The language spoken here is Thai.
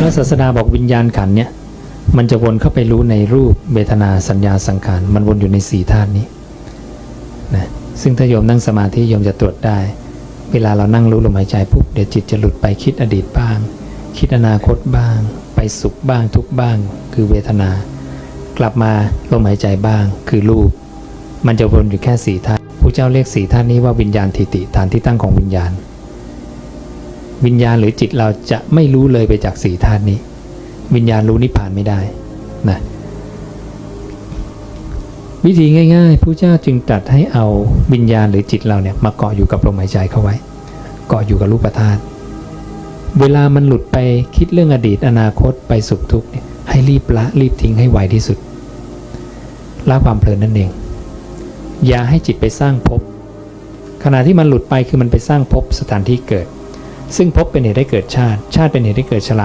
พระศาสดาบอกวิญญาณขันเนี่ยมันจะวนเข้าไปรู้ในรูปเวทนาสัญญาสังขาร มันวนอยู่ในสี่ธาตุนี้นะซึ่งถ้าโยมนั่งสมาธิโยมจะตรวจได้ เวลาเรานั่งรู้ลมหายใจปุ๊บเดี๋ยวจิตจะหลุดไปคิดอดีตบ้าง คิดอนาคตบ้าง ไปสุขบ้างทุกบ้าง คือเวทนา กลับมาลมหายใจบ้าง คือรูป มันจะวนอยู่แค่สี่ธาตุพระเจ้าเรียกสี่ธาตุนี้ว่าวิญญาณทิติฐานที่ตั้งของวิญญาณ วิญญาณหรือจิตเราจะไม่รู้เลยไปจากสี่ธาตุนี้ วิญญาณรู้นิพพานไม่ได้นะวิธีง่ายๆผู้เจ้าจึงตรัสให้เอาวิญญาณหรือจิตเราเนี่ยมาเกาะอยู่กับลมหายใจเข้าไว้ เกาะอยู่กับรูปธาตุเวลามันหลุดไปคิดเรื่องอดีตอนาคตไปสุขทุกข์เนี่ยให้รีบละรีบทิ้งให้ไวที่สุดละความเพลินนั่นเอง อย่าให้จิตไปสร้างภพขณะที่มันหลุดไปคือมันไปสร้างภพสถานที่เกิด ซึ่งพบเป็นเหตุให้เกิดชาติ ชาติเป็นเหตุให้เกิดชรา